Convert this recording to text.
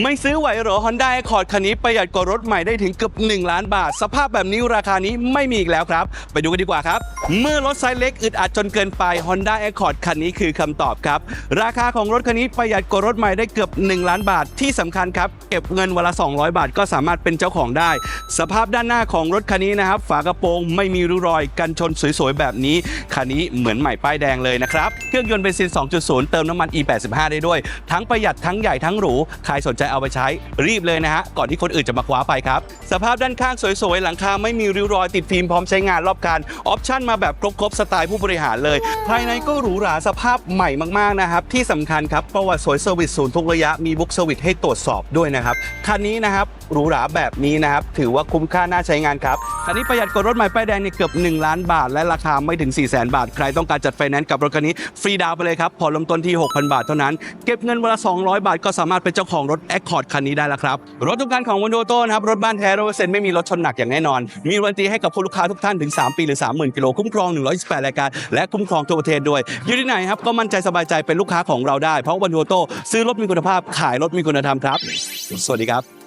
ไม่ซื้อไหวเหรอ Honda Accord คันนี้ประหยัดกว่ารถใหม่ได้ถึงเกือบ1 ล้านบาท สภาพแบบนี้ราคานี้ไม่มีอีกแล้วครับ ไปดูกันดีกว่าครับ เมื่อรถไซส์เล็กอึดอัดจนเกินไป Honda Accord คันนี้คือคำตอบครับ ราคาของรถคันนี้ประหยัดกว่ารถใหม่ได้เกือบ 1 ล้านบาทที่สำคัญครับ เก็บเงินวันละ 200 บาทก็สามารถเป็นเจ้าของได้ สภาพด้านหน้าของรถคันนี้นะครับ ฝากระโปรงไม่มีริ้วรอยกันชนสวยๆแบบนี้คันนี้เหมือนใหม่ป้ายแดงเลยนะครับเครื่องยนต์เบนซิน 2.0 เติมน้ำมัน E85 ได้ด้วย ทั้งประหยัดทั้งใหญ่ทั้งหรูใครสนใจเอาไปใช้รีบเลยนะฮะ ก่อนที่คนอื่นจะมาคว้าไปครับ สภาพด้านข้างสวยๆ หลังคาไม่มีริ้วรอยติดฟิล์มพร้อมใช้งานรอบคันออปชั่นมาแบบครบๆ สไตล์ผู้บริหารเลย ภายในก็หรูหราสภาพใหม่มากๆนะครับ ที่สำคัญครับประวัติสวยเซอร์วิสศูนย์ทุกระยะมีบุ๊กเซอร์วิสให้ตรวจสอบด้วยนะครับคันนี้นะครับหรูหราแบบนี้นะครับถือว่าคุ้มค่าน่าใช้งานครับคันนี้ประหยัดกว่ารถใหม่ป้ายแดงเนี่ยเกือบ 1 ล้านบาท และราคาไม่ถึง 4 0 0 0 0 0 บาท ใครต้องการจัดไฟแนนซ์กับรถคันนี้ฟรีดาวไปเลยครับผ่อนเริ่มต้นที่ 6,000 บาทเท่านั้น เก็บเงินวันละ200 บาทก็สามารถเป็นเจ้าของรถ Accord คันนี้ได้แล้วครับ รถทุกคันของวันโดโต้นะครับ รถบ้านแท้ร้อยเปอร์เซ็นไม่มีรถชนหนักอย่างแน่นอน มีวันตีให้กับผู้ลูกค้าทุกท่านถึง 3 ปีหรือ 30,000 กิโล คุ้มครอง 128 รายการ และคุ้มครองทั่วประเทศด้วย อยู่ที่ไหนครับ ก็มั่นใจสบายใจเป็นลูกค้าของเราได้ เพราะวันโดโต้ซื้อรถมีคุณภาพขายรถมีคุณธรรมครับ สวัสดีครับ